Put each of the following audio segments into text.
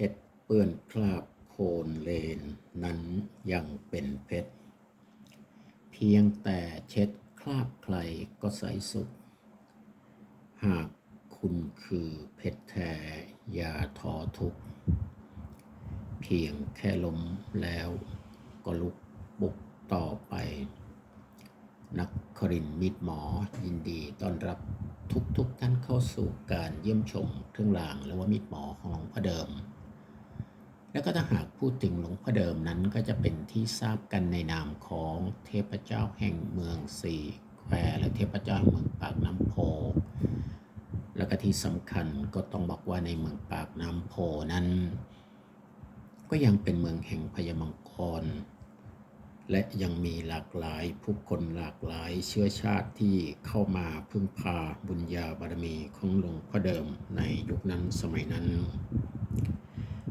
เพชรเปื้อนคราบโคลนเลนนั้นยังเป็นเพชร เพียงแต่เช็ดคราบใครก็ใสสุด หากคุณคือเพชรแท้อย่าท้อทุกเพียงแค่ล้มแล้วก็ลุกบุกต่อไป นักครินมิตรหมอยินดีต้อนรับทุกๆทท่านเข้าสู่การเยี่ยมชมเครื่องรางหรือว่ามิตรหมอของพ่อเดิม แล้วก็ถ้าหากพูดถึงหลวงพ่อเดิมนั้นก็จะเป็นที่ทราบกันในนามของเทพเจ้าแห่งเมืองสี่แควและเทพเจ้าแห่งเมืองปากน้ำโพ แล้วก็ที่สำคัญก็ต้องบอกว่าในเมืองปากน้ำโพนั้น ก็ยังเป็นเมืองแห่งพญามังกร และยังมีหลากหลายผู้คนหลากหลายเชื้อชาติที่เข้ามาพึ่งพาบุญญาบารมีของหลวงพ่อเดิมในยุคนั้นสมัยนั้น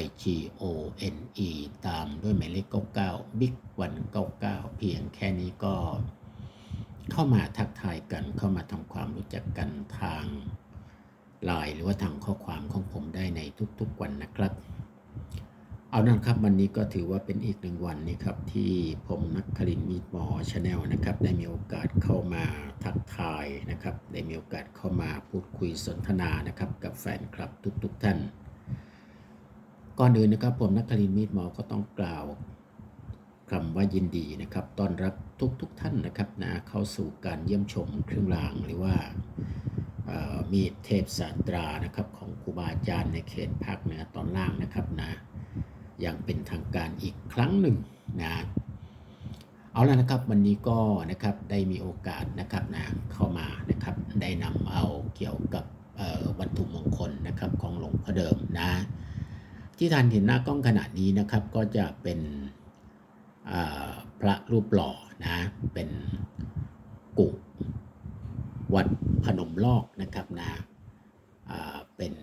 I G O N E ตามด้วยหมายเลข 99 Big 199 เพียงแค่นี้ก็เข้ามาทักทายกันเข้ามาทำความรู้จักกันทางไลน์หรือว่าทางข้อความของผมได้ในทุกๆวันนะครับ เอานะครับวันนี้ก็ถือว่าเป็นอีกหนึ่งวันนี้ครับที่ผมนักคลินมีดหมอชาแนลนะครับ ได้มีโอกาสเข้ามาทักทายนะครับ ได้มีโอกาสเข้ามาพูดคุยสนทนานะครับ กับแฟนคลับทุก ๆ ท่าน ก่อนอื่นนะครับผมนักคลินมีดหมอก็ต้องกล่าวคำว่ายินดีนะครับต้อนรับทุกๆทท่านนะครับนะเข้าสู่การเยี่ยมชมเครื่องรางหรือว่ามีดเทพสาตรานะครับของครูบาอาจารย์ในเขตภาคเหนือตอนล่างนะครับนะอย่างเป็นทางการอีกครั้งหนึ่งนะเอาละนะครับวันนี้ก็นะครับได้มีโอกาสนะครับนะเข้ามานะครับได้นำเอาเกี่ยวกับวัตถุมงคลนะครับของหลวงพ่อเดิมนะ ที่ท่านเห็นหน้ากล้องขณะนี้นะครับ ก็จะเป็นพระรูปหล่อนะเป็นกุวัดพนมลอกนะครับนะเป็น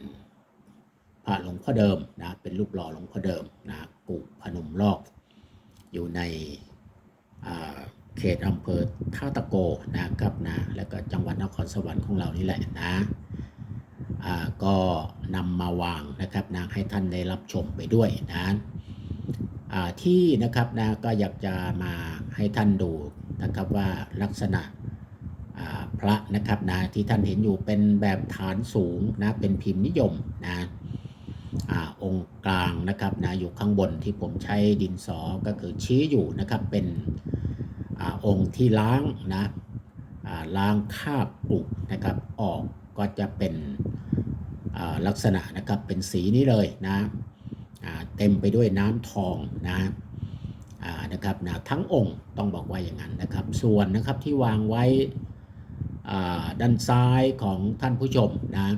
พระหลวงพ่อเดิมนะเป็นรูปหล่อหลวงพ่อเดิมนะกุพนมลอก อยู่ในเขตอำเภอท่าตะโกนะครับนะแล้วก็จังหวัดนครสวรรค์ของเรานี่แหละนะ ก็นำมาวางนะครับนะให้ท่านได้รับชมไปด้วยนะที่นะครับนะก็อยากจะมาให้ท่านดูนะครับว่าลักษณะพระนะครับนะที่ท่านเห็นอยู่เป็นแบบฐานสูงนะเป็นพิมพ์นิยมนะอองค์กลางนะครับนะอยู่ข้างบนที่ผมใช้ดินสอก็คือชี้อยู่นะครับเป็นอองค์ที่ล้างนะล้างคาบกรุนะครับออกก็จะเป็น ลักษณะนะครับเป็นสีนี้เลยนะเต็มไปด้วยน้ำทองนะนะครับนะทั้งองค์ต้องบอกว่าอย่างนั้นนะครับ ส่วนนะครับที่วางไว้ด้านซ้ายของท่านผู้ชมนะ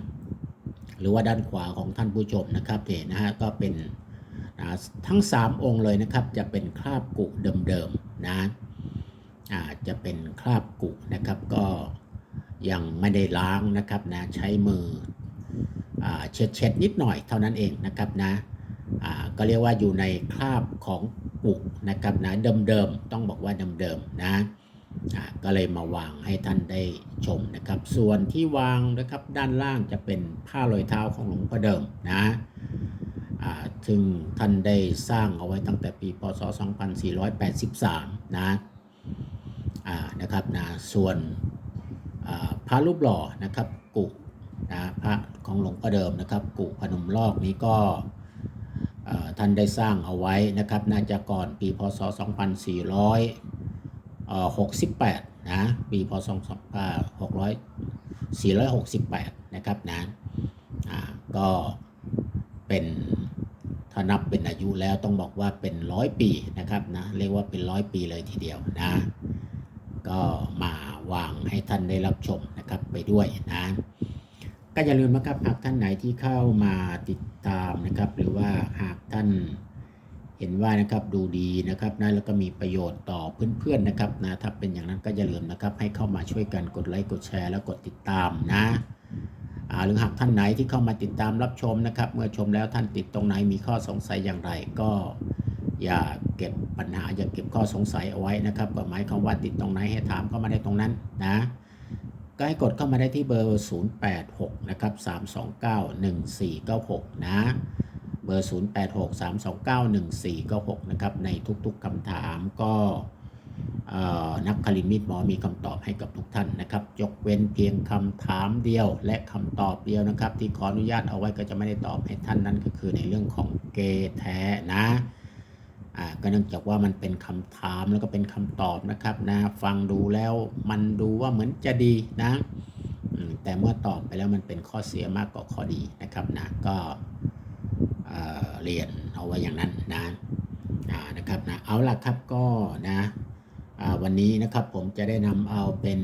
หรือว่าด้านขวาของท่านผู้ชมนะครับเห็นนะฮะก็เป็นนะทั้ง 3 องค์เลยนะครับจะเป็นคราบกุเดิมๆนะอ่าจะเป็นคราบกุนะครับก็ยังไม่ได้ล้างนะครับนะใช้มือ เช็ดเช็ดๆนิดหน่อยเท่านั้นเองนะครับนะก็เรียกว่าอยู่ในคราบของปุกนะครับนะเดิมๆต้องบอกว่าเดิมๆนะก็เลยมาวางให้ท่านได้ชมนะครับ ส่วนที่วางนะครับด้านล่างจะเป็นผ้าลอยเท้าของหลวงพ่อเดิมนะซึ่งท่านได้สร้างเอาไว้ตั้งแต่ปีพศ 2483 นะอ่านะครับนะส่วนอ่าพระรูปหล่อนะครับกุ นะพระของหลวงพ่อเดิมนะครับกุพนมลอกนี้ก็ท่านได้สร้างเอาไว้นะครับ น่าจะก่อนปีพศ 2468 นะปีพศ600 468 นะครับนะอ่าก็เป็นถ้านับเป็นอายุแล้วต้องบอกว่าเป็นร้อยปีนะครับนะเรียกว่าเป็นร้อยปีเลยทีเดียวนะ ก็มาวางให้ท่านได้รับชมนะครับไปด้วยนะ ก็อย่าลืมนะครับหากท่านไหนที่เข้ามาติดตามนะครับ หรือว่าหากท่านเห็นว่านะครับดูดีนะครับนะแล้วก็มีประโยชน์ต่อเพื่อนๆนะครับนะถ้าเป็นอย่างนั้นก็อย่าลืมนะครับ ให้เข้ามาช่วยกันกดไลค์กดแชร์แล้วกดติดตามนะหรือหากท่านไหนที่เข้ามาติดตามรับชมนะครับ เมื่อชมแล้วท่านติดตรงไหนมีข้อสงสัยอย่างไรก็อย่าเก็บปัญหาอย่าเก็บข้อสงสัยเอาไว้นะครับก็หมายความว่าติดตรงไหนให้ถามเข้ามาได้ตรงนั้นนะ ก็ให้กดเข้ามาได้ที่เบอร์ 086 นะครับ 329 1496 นะ เบอร์ 086 329 1496 นะครับ ในทุกๆคำถามก็นักคลินมิตหมอมีคำตอบให้กับทุกท่านนะครับ ยกเว้นเพียงคำถามเดียวและคำตอบเดียวนะครับ ที่ขออนุญาตเอาไว้ก็จะไม่ได้ตอบให้ท่านนั่นก็คือในเรื่องของเกย์แท้นะ อ่าก็เนื่องจากว่ามันเป็นคำถามแล้วก็เป็นคำตอบนะครับนะฟังดูแล้วมันดูว่าเหมือนจะดีนะแต่เมื่อตอบไปแล้วมันเป็นข้อเสียมากกว่าข้อดีนะครับนะก็เรียนเอาไว้อย่างนั้นนะนะครับนะเอาล่ะครับก็นะวันนี้นะครับผมจะได้นำเอาเป็น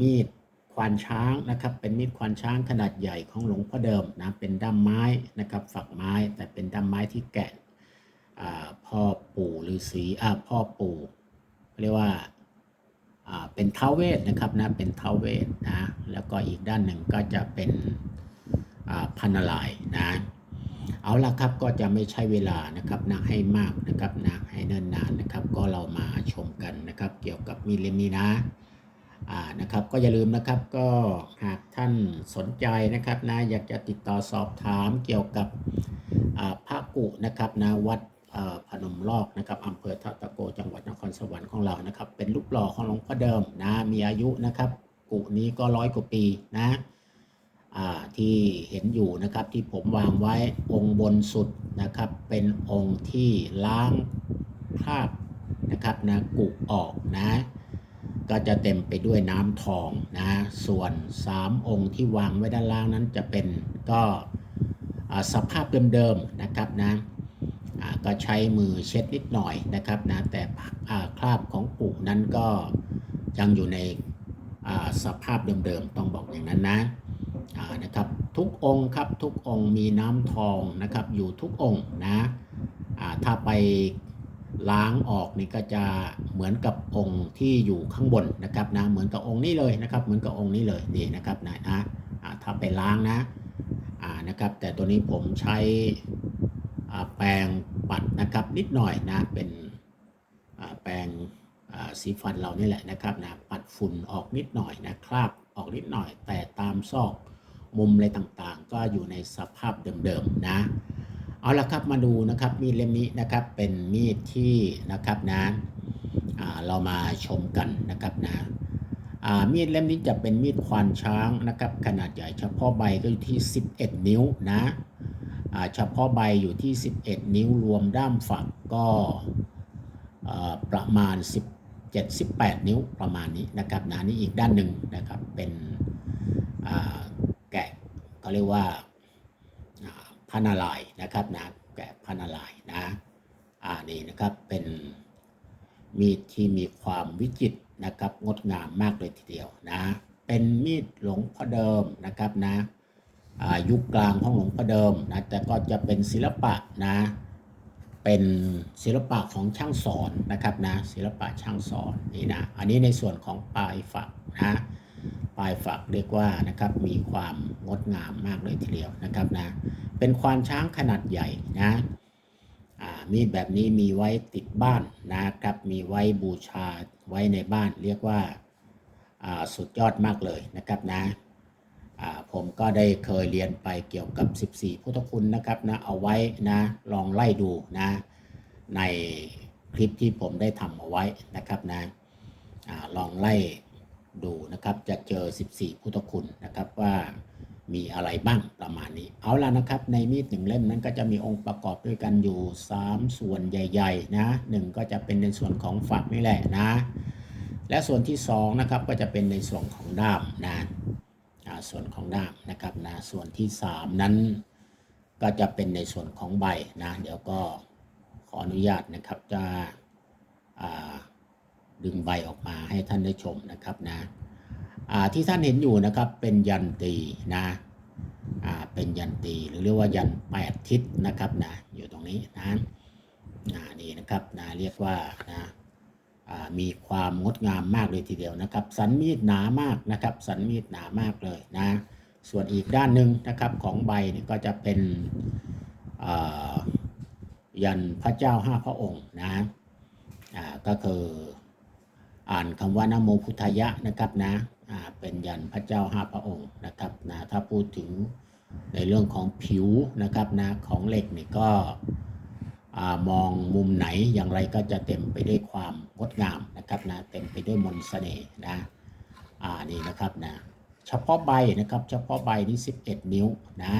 มีดควานช้างนะครับ เป็นมีดควานช้างขนาดใหญ่ของหลวงพ่อเดิมนะเป็นด้ามไม้นะครับ ฝักไม้แต่เป็นด้ามไม้ที่แกะ พ่อปู่ฤาษีอ่าพ่อปู่เรียกว่าเป็นเท้าวเวทนะครับนะเป็นเท้าวเวทนะแล้วก็อีกด้านหนึ่งก็จะเป็นพันนายนะเอาละครับก็จะไม่ใช้เวลานะครับนะให้มากนะครับนะให้เนิ่นนานนะครับ ก็เรามาชมกันนะครับ เกี่ยวกับมีดเล่มนี้นะอ่านะครับ ก็อย่าลืมนะครับก็หากท่านสนใจนะครับนะอยากจะติดต่อสอบถามเกี่ยวกับพระกุนะครับนะวัด พนมลอกนะครับอำเภอทัตตะโกจังหวัดนครสวรรค์ของเรานะครับ เป็นรูปหล่อของหลวงพ่อเดิมนะมีอายุนะครับกุนี้ก็ร้อยกว่าปีนะที่เห็นอยู่นะครับที่ผมวางไว้องค์บนสุดนะครับ เป็นองค์ที่ล้างคราบนะครับนะกุออกนะก็จะเต็มไปด้วยน้ำทองนะส่วน 3 องค์ที่วางไว้ด้านล่างนั้นจะเป็นก็สภาพเดิมๆนะครับนะ ก็ใช้มือเช็ดนิดหน่อยนะครับนะแต่คราบของปูนั้นก็ยังอยู่ในสภาพเดิมๆต้องบอกอย่างนั้นนะนะครับทุกองค์ครับทุกองค์มีน้ำทองนะครับอยู่ทุกองค์นะถ้าไปล้างออกนี่ก็จะเหมือนกับองค์ที่อยู่ข้างบนนะครับนะเหมือนกับองค์นี้เลยนะครับ เหมือนกับองค์นี้เลยนี่นะครับนะนะถ้าไปล้างนะนะครับแต่ตัวนี้ผมใช้แปรง ปัดนะครับนิดหน่อยนะเป็นแปรงสีฟันเรานี่แหละนะครับนะปัดฝุ่นออกนิดหน่อยนะคราบออกนิดหน่อย แต่ตามซอกมุมอะไรต่างๆ ก็อยู่ในสภาพเดิมๆนะเอาละครับมาดูนะครับมีดเล่มนี้นะครับเป็นมีดที่นะครับนะอ่าเรามาชมกันนะครับนะมีดเล่มนี้จะเป็นมีดควานช้างนะครับขนาดใหญ่เฉพาะใบก็อยู่ที่ 11 นิ้วนะ เฉพาะใบอยู่ที่ 11 นิ้วรวมด้ามฝักก็ประมาณ 17 18 นิ้วประมาณนี้นะครับนะนี่อีกด้านหนึ่งนะครับเป็นแกะเขาเรียกว่าพานาลายนะครับนะแกะพานาลายนะอ่านี่นะครับเป็นมีดที่มีความวิจิตรนะครับงดงามมากเลยทีเดียวนะเป็นมีดหลงพ่อเดิมนะครับนะอ่า ยุคกลางของหลวงพ่อเดิมนะแต่ก็จะเป็นศิลปะนะเป็นศิลปะของช่างสอนนะครับนะศิลปะช่างสอนนี่นะอันนี้ในส่วนของปลายฝักนะปลายฝักเรียกว่านะครับมีความงดงามมากเลยทีเดียวนะครับนะเป็นควานช้างขนาดใหญ่นะมีดแบบนี้มีไว้ติดบ้านนะครับมีไว้บูชาไว้ในบ้านเรียกว่าสุดยอดมากเลยนะครับนะ ผมก็ได้เคยเรียนไปเกี่ยวกับ 14 พุทธคุณนะครับนะเอาไว้นะลองไล่ดูนะในคลิปที่ผมได้ทำเอาไว้นะครับนะอลองไล่ดูนะครับจะเจอ 14 พุทธคุณนะครับว่ามีอะไรบ้างประมาณนี้ เอาละนะครับในมีดหนึ่งเล่มนั้นก็จะมีองค์ประกอบด้วยกันอยู่ 3 ส่วนใหญ่ๆนะหนึ่งก็จะเป็นในส่วนของฝักนี่แหละนะ และส่วนที่2นะครับก็จะเป็นในส่วนของด้ามนะ ส่วนของด้ามนะครับนะส่วนที่ 3 นั้นก็จะเป็นในส่วนของใบนะเดี๋ยวก็ขออนุญาตนะครับจะดึงใบออกมาให้ท่านได้ชมนะครับนะที่ท่านเห็นอยู่นะครับเป็นยันตีนะเป็นยันตีหรือเรียกว่ายันแปดทิศนะครับนะอยู่ตรงนี้นะนี่นะครับนะเรียกว่านะ มีความงดงามมากเลยทีเดียวนะครับ สันมีดหนามากนะครับ สันมีดหนามากเลยนะ ส่วนอีกด้านหนึ่งนะครับของใบนี่ก็จะเป็นยันพระเจ้าห้าพระองค์นะก็คืออ่านคำว่านโมพุทธยะนะครับนะเป็นยันพระเจ้าห้าพระองค์นะครับนะถ้าพูดถึงในเรื่องของผิวนะครับนะของเหล็กนี่ก็ มองมุมไหนอย่างไรก็จะเต็มไปด้วยความงดงามนะครับนะเต็มไปด้วยมนต์เสน่ห์นะอ่านี่นะครับนะเฉพาะใบนะครับเฉพาะใบนี้11 นิ้วนะ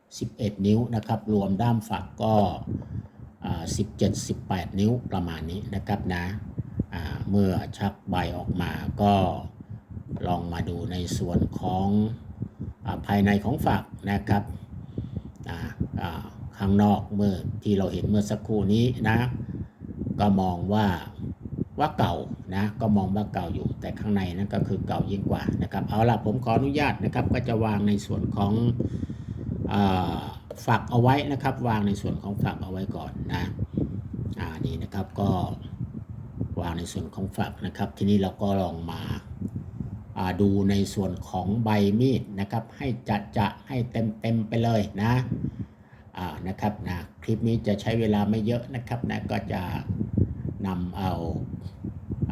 11 นิ้วนะครับรวมด้ามฝักก็อ่า17 18 นิ้วประมาณนี้นะครับนะอ่าเมื่อชักใบออกมาก็ลองมาดูในส่วนของอาภายในของฝักนะครับอ่าอ่า ข้างนอกเมื่อที่เราเห็นเมื่อสักครู่นี้นะ ก็มองว่าว่าเก่านะก็มองว่าเก่าอยู่แต่ข้างในนั่นก็คือเก่ายิ่งกว่านะครับเอาละผมขออนุญาตนะครับ ก็จะวางในส่วนของอาฝักเอาไว้นะครับ วางในส่วนของฝักเอาไว้ก่อนนะอ่านี่นะครับก็วางในส่วนของฝักนะครับ ทีนี้เราก็ลองมาดูในส่วนของใบมีดนะครับ ให้จัดจะให้เต็มเต็มไปเลยนะ นะครับนะคลิปนี้จะใช้เวลาไม่เยอะนะครับนะก็จะนำเอา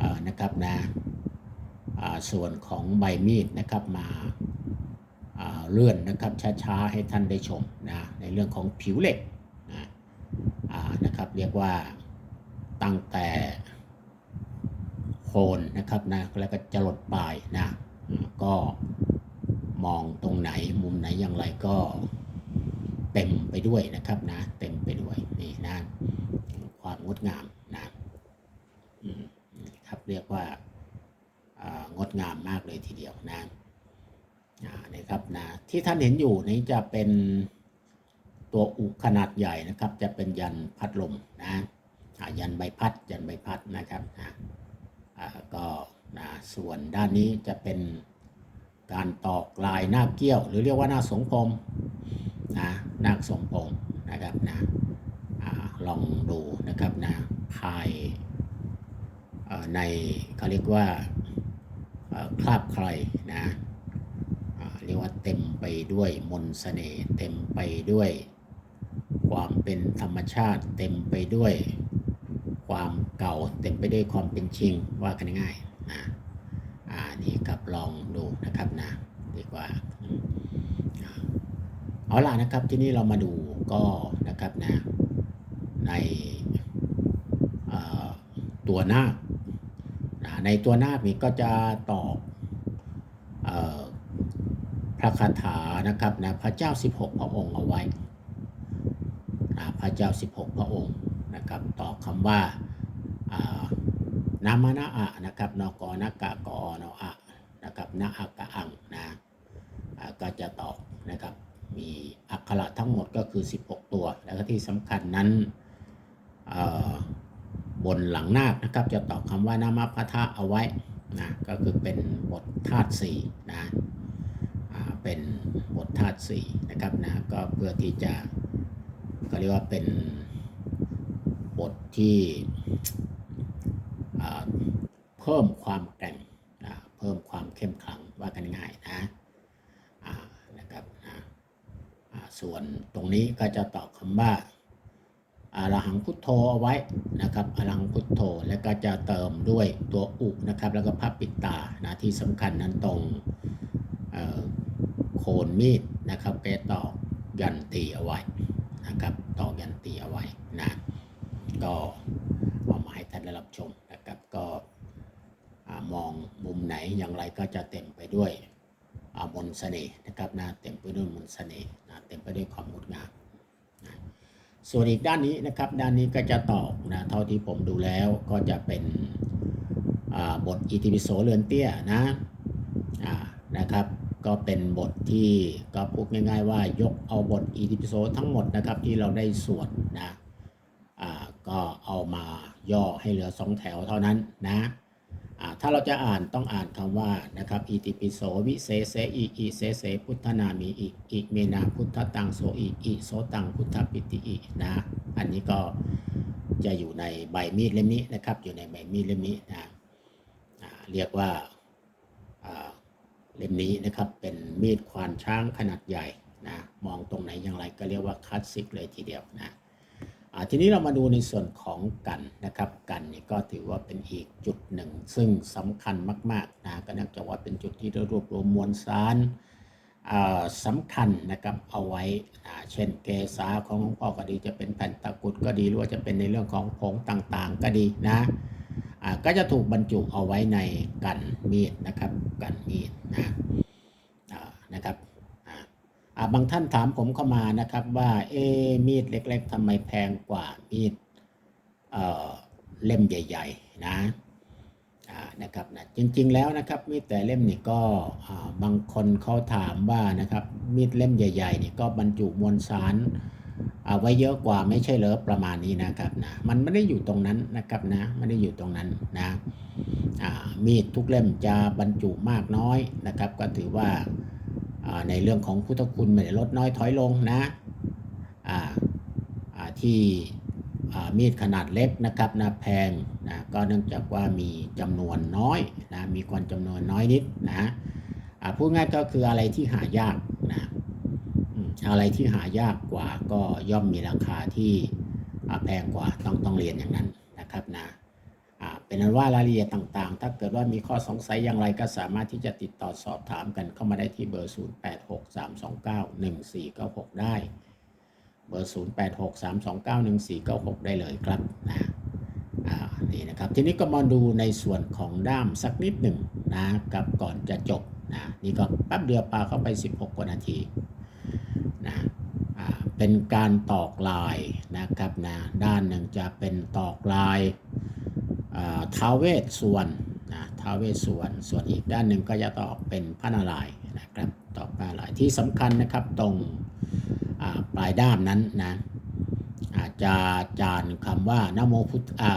อ่อนะครับนะส่วนของใบมีดนะครับมาเลื่อนนะครับช้าๆให้ท่านได้ชมนะในเรื่องของผิวเหล็กนะนะครับเรียกว่าตั้งแต่โคนนะครับนะแล้วก็จรดปลายนะก็มองตรงไหนมุมไหนอย่างไรก็ เต็มไปด้วยนะครับนะเต็มไปด้วยนี่นะความงดงามนะครับเรียกว่างดงามมากเลยทีเดียวนะอ่านะครับนะที่ท่านเห็นอยู่นี้จะเป็นตัวอุขนาดใหญ่นะครับ จะเป็นยันพัดลมนะยันใบพัดยันใบพัดนะครับนะก็นะส่วนด้านนี้จะเป็นการตอกลายหน้าเกี้ยว หรือเรียกว่าหน้าสงพรม นะน้าสงพรมนะครับนะลองดูนะครับนะภายในเขาเรียกว่าคราบใครนะเรียกว่าเต็มไปด้วยมนต์เสน่ห์เต็มไปด้วย ความเป็นธรรมชาติ เต็มไปด้วย ความเก่าเต็มไปด้วยความเป็นจริงว่ากันง่ายๆนะอ่านี่ครับลองดูนะครับนะดีกว่า เอาล่ะนะครับที่นี่เรามาดูก็นะครับนะในตัวนาคนะในตัวนาคนี้ก็จะตอบอพระคาถานะครับนะพระเจ้า 16 พระองค์เอาไว้นะพระเจ้า 16 พระองค์นะครับตอบคำว่านามานะอะนะครับนกนกะกอนอะนะครับนะอะกะอังนะก็จะตอบนะครับ มีอักขระทั้งหมดก็คือ 16 ตัว แล้วก็ที่สำคัญนั้นบนหลังนาคนะครับ จะตอบคำว่านามาพะทะเอาไว้นะก็คือเป็นบทธาตุสี่นะเป็นบทธาตุสี่นะครับนะก็เพื่อที่จะก็เรียกว่าเป็นบทที่เพิ่มความแกร่งเพิ่มความเข้มขลังว่ากันง่ายนะอ่านะครับนะอ่า ส่วนตรงนี้ก็จะตอบคำว่าอาระหังพุทโธเอาไว้นะครับอาระหังพุทโธแล้วก็จะเติมด้วยตัวอุนะครับ แล้วก็พับปิดตานะที่สำคัญนั้นตรงโคนมีดนะครับแกตอกยันตีเอาไว้นะครับตอกยันตีเอาไว้นะก็เอามาให้ท่านได้รับชมนะครับก็มองมุมไหนอย่างไรก็จะเต็มไปด้วยมนเสน่ห์นะครับนะเต็มไปด้วยมนเสน่ห์น เต็มไปด้วยความงดงามส่วนอีกด้านนี้นะครับ ด้านนี้ก็จะตอกนะเท่าที่ผมดูแล้วก็จะเป็นบทอิติปิโสเรือนเตี้ยนะนะครับ ก็เป็นบทที่ก็พูดง่ายๆว่ายกเอาบทอิติปิโสทั้งหมดนะครับที่เราได้สวดนะก็เอามาย่อให้เหลือสองแถวเท่านั้นนะ ถ้าเราจะอ่านต้องอ่านคำว่านะครับอิติปิโสวิเศษเสอิอิเสเสพุทธนามีอิอิเมนาพุทธตังโสอิอิโสตังพุทธปิติอินะอันนี้ก็จะอยู่ในใบมีดเล่มนี้นะครับ อยู่ในใบมีดเล่มนี้นะเรียกว่าเล่มนี้นะครับเป็นมีดควานช้างขนาดใหญ่นะมองตรงไหนอย่างไรก็เรียกว่าคลาสสิกเลยทีเดียวนะ ทีนี้เรามาดูในส่วนของกันนะครับกันนี่ก็ถือว่าเป็นอีกจุดหนึ่ง ซึ่งสำคัญมากๆนะก็เนื่องจากว่าเป็นจุดที่รวบรวมมวลสารอ่าสำคัญนะครับเอาไว้เช่นเกษาของหลวงพ่อก็ดีจะเป็นแผ่นตะกุดก็ดีหรือว่าจะเป็นในเรื่องของผงต่างๆ ก็ดีนะก็จะถูกบรรจุเอาไว้ในกันมีดนะครับกันมีดนะนะครับ บางท่านถามผมเข้ามานะครับว่าเอ๊มีดเล็ก ๆทำไมแพงกว่ามีดเเล่มใหญ่ ๆ นะนะครับนะจริงๆแล้วนะครับมีดแต่เล่มนี่ก็บางคนเขาถามว่านะครับมีดเล่มใหญ่ๆนี่ก็บรรจุมวลสารเอาไว้เยอะกว่าไม่ใช่เหรอประมาณนี้นะครับนะมันไม่ได้อยู่ตรงนั้นนะครับนะไม่ได้อยู่ตรงนั้นนะมีดทุกเล่มจะบรรจุมากน้อยนะครับ ก็ถือว่า ในเรื่องของพุทธคุณไม่ได้ลดน้อยถอยลงนะที่มีดขนาดเล็กนะครับนะแพงนะก็เนื่องจากว่ามีจำนวนน้อยนะมีความจำนวนน้อยนิดนะพูดง่ายก็คืออะไรที่หายากนะอะไรที่หายากกว่าก็ย่อมมีราคาที่แพงกว่าต้องต้องเรียนอย่างนั้นนะครับนะ เป็นนั้นว่ารายละเอียดต่างๆ ถ้าเกิดว่ามีข้อสงสัยอย่างไรก็สามารถที่จะติดต่อสอบถามกันเข้ามาได้ที่เบอร์ 0863291496 ได้ เบอร์ 0863291496 ได้เลยครับนะนี่นะครับทีนี้ก็มาดูในส่วนของด้ามสักนิดหนึ่งนะกับก่อนจะจบนะนี่ก็แป๊บเดียวปาเข้าไป 16กว่านาทีนะเป็นการตอกลายนะครับนะด้านหนึ่งจะเป็นตอกลาย ท้าวเวสส่วนนะท้าวเวสส่วนส่วนอีกด้านหนึ่งก็จะตอกเป็นพระนารายณ์นะครับตอกพระนารายณ์ที่สำคัญนะครับตรงปลายด้ามนั้นนะอาจจะจานคำว่านโมพุทธา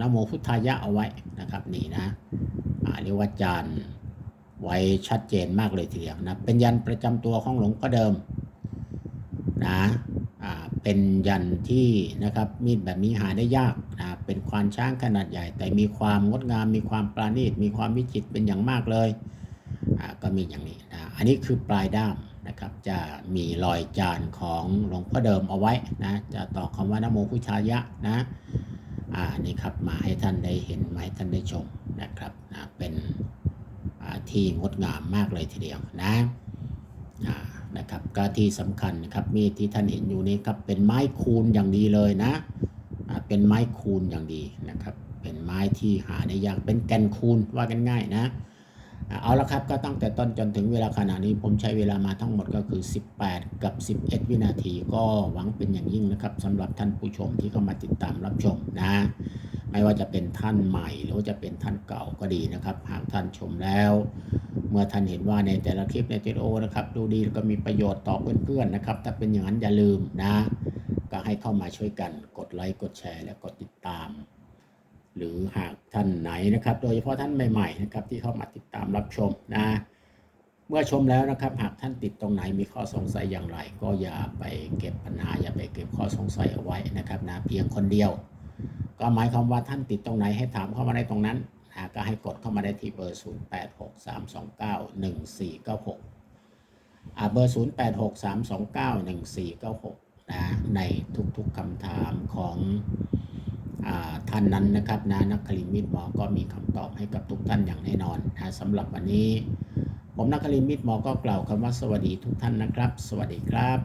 นโมพุทธายะเอาไว้นะครับนี่นะเรียกว่าจานไว้ชัดเจนมากเลยทีเดียวนะเป็นยันประจำตัวของหลวงพ่อเดิมนะ เป็นยันที่นะครับมีดแบบนี้หาได้ยากนะเป็นควานช้างขนาดใหญ่ แต่มีความงดงาม มีความปราณีต มีความวิจิตรเป็นอย่างมากเลยก็มีอย่างนี้นะอันนี้คือปลายด้ามนะครับจะมีรอยจานของหลวงพ่อเดิมเอาไว้นะจะต่อคำว่านโมพุทธายะนะอ่านี่ครับมาให้ท่านได้เห็นมาให้ท่านได้ชมนะครับนะเป็นที่งดงามมากเลยทีเดียวนะอ่า นะครับก็ที่สำคัญนะครับมีดที่ท่านเห็นอยู่นี้ครับเป็นไม้คูนอย่างดีเลยนะเป็นไม้คูนอย่างดีนะครับ เป็นไม้ที่หาได้ยากเป็นแกนคูนว่ากันง่ายนะเอาละครับก็ตั้งแต่ต้นจนถึงเวลาขณะนี้ผมใช้เวลามาทั้งหมดก็คือ 18 กับ 11 วินาทีก็หวังเป็นอย่างยิ่งนะครับสำหรับท่านผู้ชมที่เข้ามาติดตามรับชมนะ ไม่ว่าจะเป็นท่านใหม่ หรือว่าจะเป็นท่านเก่าก็ดีนะครับ หากท่านชมแล้ว เมื่อท่านเห็นว่าในแต่ละคลิปในเทโอนะครับดูดีแล้วก็มีประโยชน์ต่อเพื่อนๆนะครับ ถ้าเป็นอย่างนั้นอย่าลืมนะ ก็ให้เข้ามาช่วยกันกดไลค์กดแชร์ และกดติดตาม หรือหากท่านไหนนะครับ โดยเฉพาะท่านใหม่ๆนะครับที่เข้ามาติดตามรับชมนะเมื่อชมแล้วนะครับ หากท่านติดตรงไหนมีข้อสงสัยอย่างไร ก็อย่าไปเก็บปัญหาอย่าไปเก็บข้อสงสัยเอาไว้นะครับนะเพียงคนเดียว ก็หมายความว่าท่านติดตรงไหนให้ถามเข้ามาได้ตรงนั้นอ่าก็ให้กดเข้ามาได้ที่เบอร์ 0863291496อ่าเบอร์ 0863291496นะในทุกๆคำถามของท่านนั้นนะครับนะนักคลิมิตหมอก็มีคำตอบให้กับทุกท่านอย่างแน่นอนนะสำหรับวันนี้ ผมนักคลิมิตหมอก็กล่าวคำว่าสวัสดีทุกท่านนะครับ สวัสดีครับ